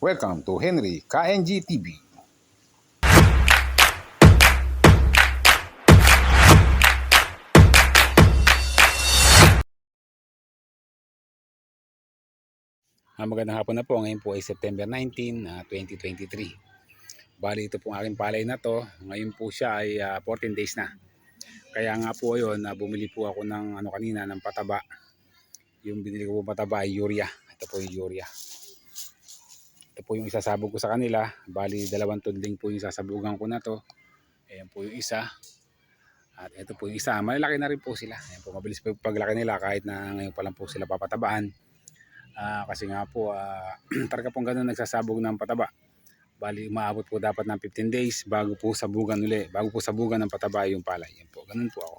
Welcome to Henry KNG TV. Ah, magandang hapon na po. Ngayon po ay September 19, ah, 2023. Bali ito pong aking palay na to. Ngayon po siya ay ah, 14 days na. Kaya nga po yun, na bumili po ako ng ano kanina ng pataba. Yung binili ko po pataba ay urea. Ito po yung urea. Po yung isasabog ko sa kanila. Bali dalawang tudling po yung sasabugan ko na to. Ayan po yung isa. At ito po yung isa. Malalaki na rin po sila. Ayan po, mabilis po paglaki nila kahit na ngayon pa lang po sila papatabaan. Ah, kasi nga po, ah, talaga pong ganun nagsasabog ng pataba. Bali, umaabot po dapat ng 15 days bago po sabugan uli. Bago po sabugan ng pataba yung palay. Yan po, ganun po ako.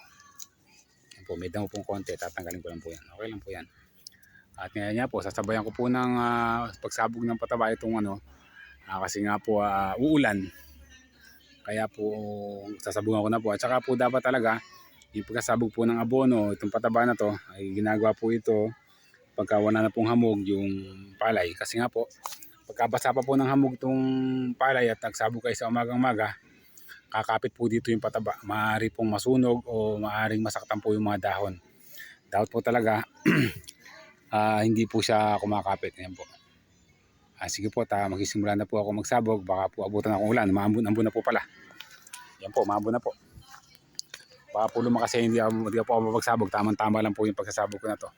Yan po, may damo pong konti. Tatanggalin ko lang po yan. Okay lang po yan. At ngayon nga po, sasabayan ko po ng ah, pagsabog ng pataba itong ano. ah, kasi nga po, ah, uulan. Kaya po, sasabugan ko na po. At saka po dapat talaga, yung pagkasabog po ng abono, itong pataba na to, ay ginagawa po ito pagka wala na pong hamog yung palay. Kasi nga po, pagkabasa pa po ng hamog itong palay at nagsabog kayo sa umagang-maga, kakapit po dito yung pataba. Maaari pong masunog o maaaring masaktan po yung mga dahon. Dapat po talaga, ah, hindi po siya kumakapit. Ayan po. Ah, sige po, ta, magsisimula na po ako magsabog. Baka po abutan akong ulan. Maambun-ambun na po pala. Yan po, maambun na po. Baka po lumakas eh, hindi ako, hindi po ako mapagsabog. Tamang-tama lang po yung pagsasabog ko na to.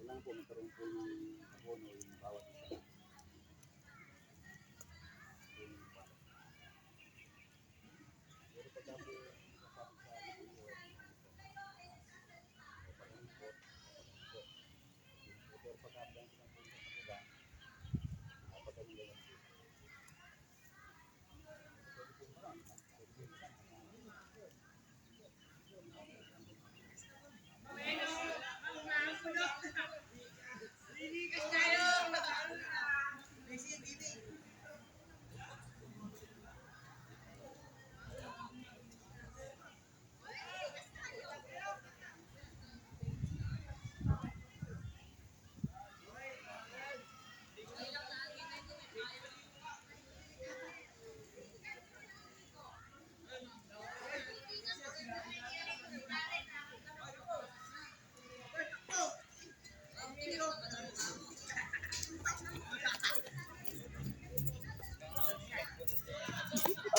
Kailangan po. Yung bawat. Pero pagka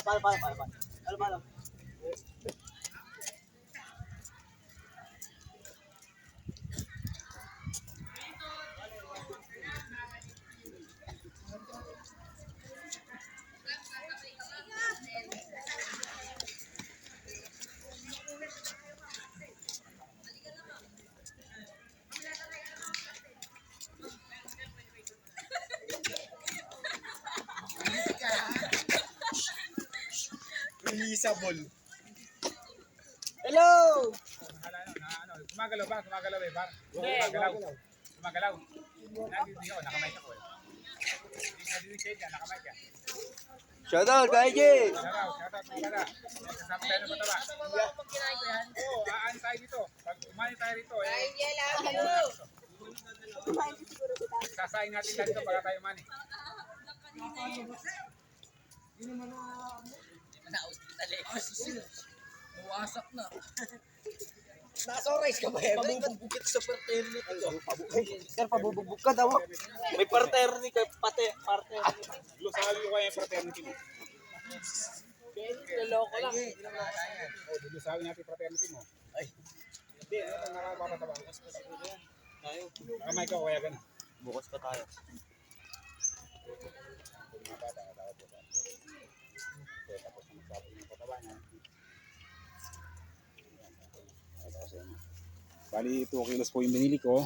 po nasabog sa video, pero Releasable. Hello! Ano, ano, gumagalaw ba? Gumagalaw eh, bar? Gumagalaw. Gumagalaw. Nandito ako, nakamay ako eh. Nandito siya dyan, nakamay ka. Shoutout, Kaya J! Gumagalaw, shoutout mo pala. Kasama tayo ng pataba. Oo, aan tayo dito. Pag umani tayo rito, eh. Sasayin natin lang dito pagka tayo umani. Nawasak na. Nasa-race ka ba, Evan? Pabubugbugit sa fraternity ko. Sir, pabubugbog ka daw. May fraternity ka, pati, fraternity. Lusawi ko kaya yung fraternity mo. Naloko lang. O, lusawi natin fraternity mo. Ay. Hindi, ano, nakapapataba. Tayo, Nakamay ka, kaya ganun. bukas pa tayo. Mga bata, tawag po tayo. Okay, tapos na magsabog ng pataba niya. Bali, 2 kilos po yung binili ko.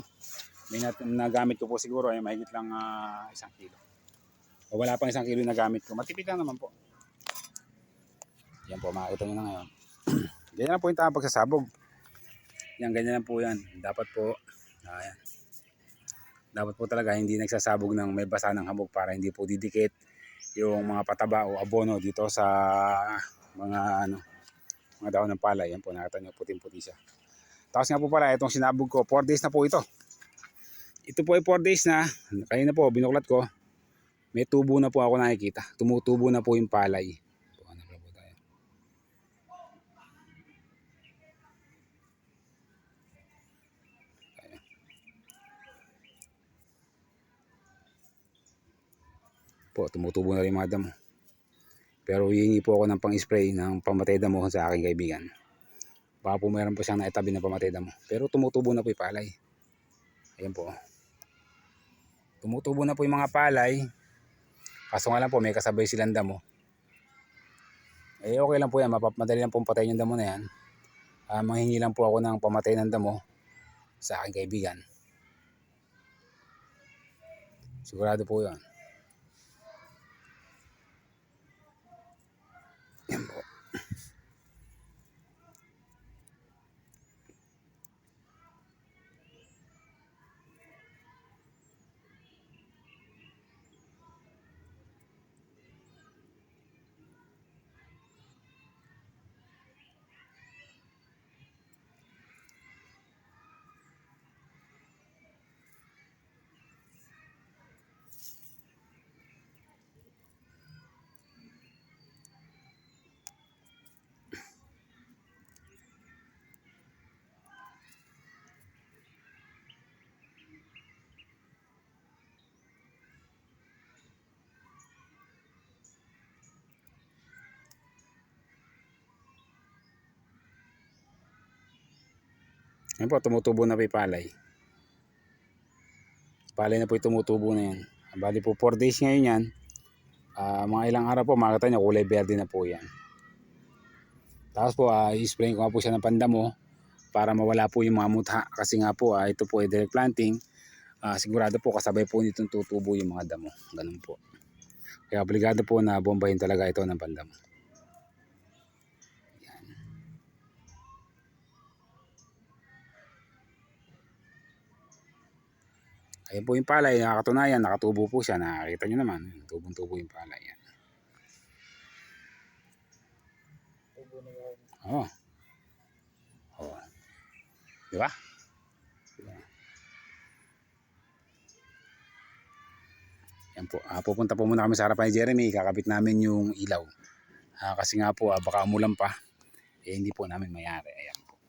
May nat- nagamit ko po siguro ay mahigit lang ah, isang kilo. O wala pang isang kilo na gamit ko. Matipid lang naman po. Yan po, makikita nyo na ngayon. ganyan lang po yung tamang pagsasabog. Yan, ganyan lang po yan. Dapat po, ayan. Dapat po talaga hindi nagsasabog ng may basa ng hamog para hindi po didikit yung mga pataba o abono dito sa mga ano mga daon ng palay. Yan po, nakita nyo, puting-puti siya. Tapos nga po pala, itong sinabog ko, 4 days na po ito. Ito po ay 4 days na. Kanina po, binuklat ko. May tubo na po ako nakikita. Tumutubo na po yung palay. Po, tumutubo na rin mga damo. Pero hihingi po ako ng pang-spray ng pamatay damo sa aking kaibigan. Baka po meron po siyang naitabi na pamatay damo. Pero tumutubo na po yung palay. Ayan po. Tumutubo na po yung mga palay. Kaso nga lang po, may kasabay silang damo. Eh okay lang po yan, madali lang pong patayin yung damo na yan. Ah, manghingi lang po ako ng pamatay ng damo sa aking kaibigan. Sigurado po. Yan po. Yan po, tumutubo na po palay. Palay na po tumutubo na yan. Bali po 4 days ngayon yan. Ah, mga ilang araw po, makikita nyo, kulay verde na po yan. Tapos po, uh, i-spray ko nga po siya ng pandamo para mawala po yung mga mutha. Kasi nga po, ah, ito po ay direct planting. Ah, sigurado po, kasabay po nitong tutubo yung mga damo. Ganun po. Kaya obligado po na bombahin talaga ito ng pandamo. Ayun po yung palay, nakakatunayan, nakatubo po siya. Nakakita nyo naman, tubong-tubo yung palay. Yan. Oo. Oo. Di ba? Yan po. Ah, pupunta po muna kami sa harapan ni Jeremy. Kakabit namin yung ilaw. Ah, kasi nga po, ah, baka umulan pa. Eh, hindi po namin mayari. Ayan po.